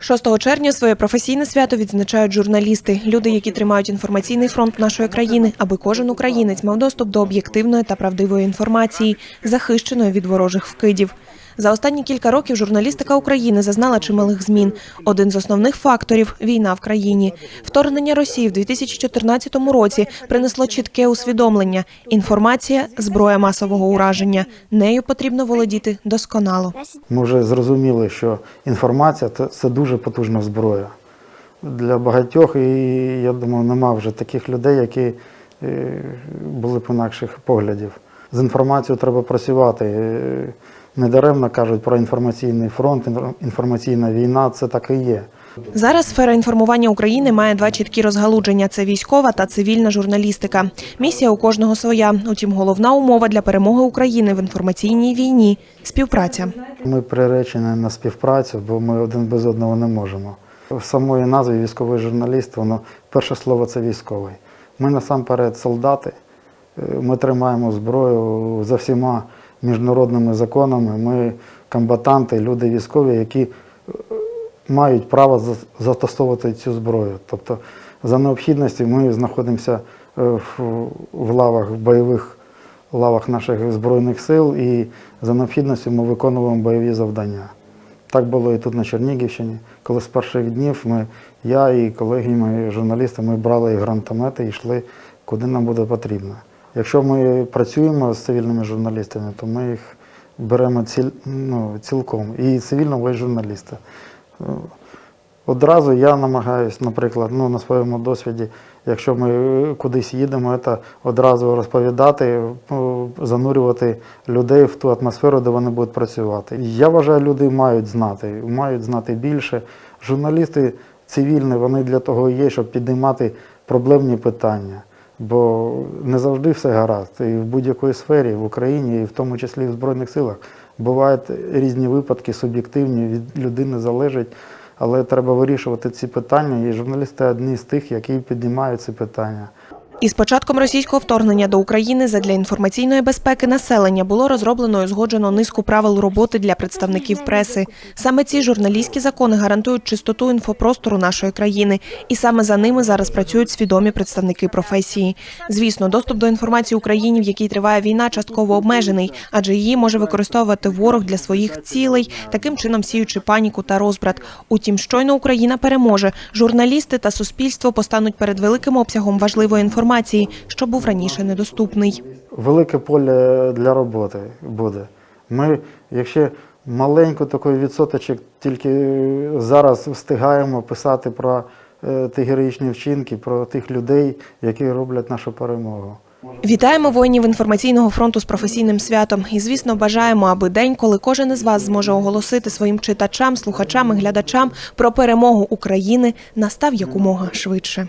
6 червня своє професійне свято відзначають журналісти, люди, які тримають інформаційний фронт нашої країни, аби кожен українець мав доступ до об'єктивної та правдивої інформації, захищеної від ворожих вкидів. За останні кілька років журналістика України зазнала чималих змін. Один з основних факторів війна в країні. Вторгнення Росії в 2014 році принесло чітке усвідомлення: інформація зброя масового ураження. Нею потрібно володіти досконало. Ми вже зрозуміли, що інформація це, дуже потужна зброя. Для багатьох, і я думаю, нема вже таких людей, які е, були б інакших поглядів. З інформацією треба працювати. Недаремно кажуть про інформаційний фронт, інфор- інформаційна війна це так і є. Зараз сфера інформування України має два чіткі розгалудження: це військова та цивільна журналістика. Місія у кожного своя. Утім, головна умова для перемоги України в інформаційній війні співпраця. Ми приречені на співпрацю, бо ми один без одного не можемо. В самої назві військовий журналіст, воно перше слово це військовий. Ми насамперед солдати. Е, Ми тримаємо зброю за всіма міжнародними законами. Ми комбатанти, люди військові, які е, мають право застосовувати цю зброю. Тобто, за необхідності ми знаходимося е, в, лавах в бойових лавах наших збройних сил, і за необхідністю ми виконуємо бойові завдання. Так було і тут на Чернігівщині, коли з перших днів ми, я і колеги, мої журналісти, ми брали і гранатомети і йшли куди нам буде потрібно. Якщо ми працюємо з цивільними журналістами, то ми їх беремо ціль, ну, цілком. І цивільного і журналіста. Одразу я намагаюся, наприклад, ну, на своєму досвіді, якщо ми кудись їдемо, це одразу розповідати, ну, занурювати людей в ту атмосферу, де вони будуть працювати. Я вважаю, люди мають знати, мають знати більше. Журналісти цивільні, вони для того є, щоб підіймати проблемні питання. Бо не завжди все гаразд. І в будь-якій сфері в Україні, і в тому числі в Збройних силах, бувають різні випадки, суб'єктивні, від людини залежить. Але треба вирішувати ці питання, і журналісти одні з тих, які піднімають ці питання. Із початком російського вторгнення до України задля інформаційної безпеки населення було розроблено і узгоджено низку правил роботи для представників преси. Саме ці журналістські закони гарантують чистоту інфопростору нашої країни, і саме за ними зараз працюють свідомі представники професії. Звісно, доступ до інформації Україні, в якій триває війна, частково обмежений, адже її може використовувати ворог для своїх цілей, таким чином сіючи паніку та розбрат. Утім, щойно Україна переможе, журналісти та суспільство постануть перед великим обсягом важливої інформації, що був раніше недоступний. Велике поле для роботи буде. Ми, якщо маленько такий відсоточок, тільки зараз встигаємо писати про е, ті героїчні вчинки, про тих людей, які роблять нашу перемогу. Вітаємо воїнів інформаційного фронту з професійним святом. І, звісно, бажаємо, аби день, коли кожен із вас зможе оголосити своїм читачам, слухачам і глядачам про перемогу України, настав якомога швидше.